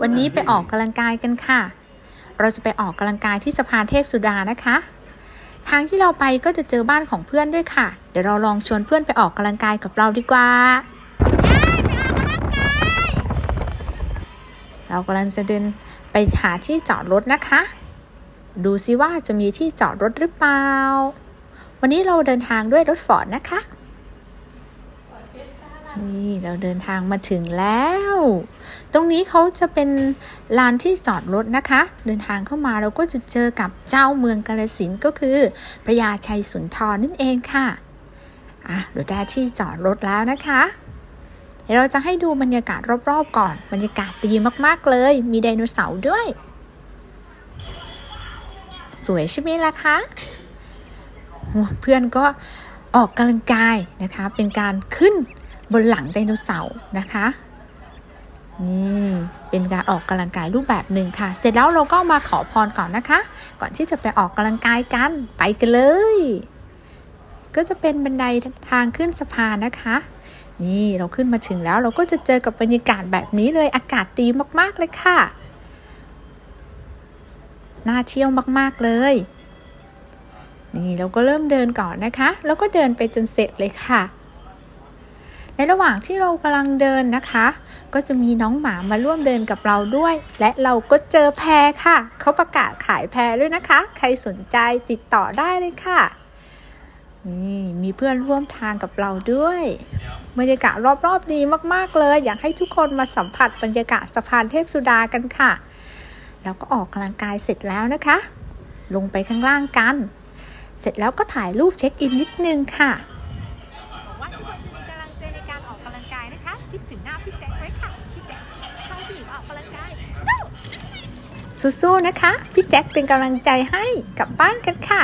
วันนี้ไปออกกำลังกายกันค่ะ เราจะไปออกกำลังกายที่สะพานเทพสุดานะคะ ทางที่เราไปก็จะเจอบ้านของเพื่อนด้วยค่ะ เดี๋ยวเราลองชวนเพื่อนไปออกกำลังกายกับเราดีกว่า เรากำลังจะเดินไปหาที่จอดรถนะคะ ดูซิว่าจะมีที่จอดรถหรือเปล่า วันนี้เราเดินทางด้วยรถฟอร์ดนะคะ นี่เราเดินทางมาถึงแล้ว ตรงนี้เขาจะเป็นลานที่จอดรถนะคะ เดินทางเข้ามาเราก็จะเจอกับเจ้าเมืองกาลสินก็คือพระยาชัยสุนทรนั่นเองค่ะอะเราได้ที่จอดรถแล้วนะคะเดี๋ยวเราจะให้ดูบรรยากาศรอบๆก่อน บรรยากาศดีมากๆเลย มีไดโนเสาร์ด้วย สวยใช่ไหมล่ะคะเพื่อนก็ออกกำลังกายนะคะ เป็นการขึ้น บนหลังไดโนเสาร์นะคะนี่เป็นการออกกำลังกายรูปแบบหนึ่งค่ะ เสร็จแล้วเราก็มาขอพรก่อนนะคะ ก่อนที่จะไปออกกำลังกายกันไปกันเลย ก็จะเป็นบันไดทางขึ้นสะพานนะคะ นี่เราขึ้นมาถึงแล้วเราก็จะเจอกับบรรยากาศแบบนี้เลยอากาศดีมากๆเลยค่ะน่าเที่ยวมากๆเลย นี่เราก็เริ่มเดินก่อนนะคะ แล้วก็เดินไปจนเสร็จเลยค่ะ ในระหว่างที่เรากำลังเดินนะคะ ก็จะมีน้องหมามาร่วมเดินกับเราด้วย และเราก็เจอแพรค่ะ เขาประกาศขายแพรด้วยนะคะ ใครสนใจติดต่อได้เลยค่ะนี่มีเพื่อนร่วมทางกับเราด้วยบรรยากาศรอบๆดีมากๆเลย อยากให้ทุกคนมาสัมผัสบรรยากาศสะพานเทพสุดากันค่ะ แล้วก็ออกกำลังกายเสร็จแล้วนะคะ ลงไปข้างล่างกัน เสร็จแล้วก็ถ่ายรูปเช็คอินนิดนึงค่ะ คิดถึงหน้าพี่แจ็คไว้ค่ะ พี่แจ็คชอบผู้หญิงออกกำลังกายสู้สู้ๆนะคะ พี่แจ็คเป็นกำลังใจให้กลับบ้านกันค่ะ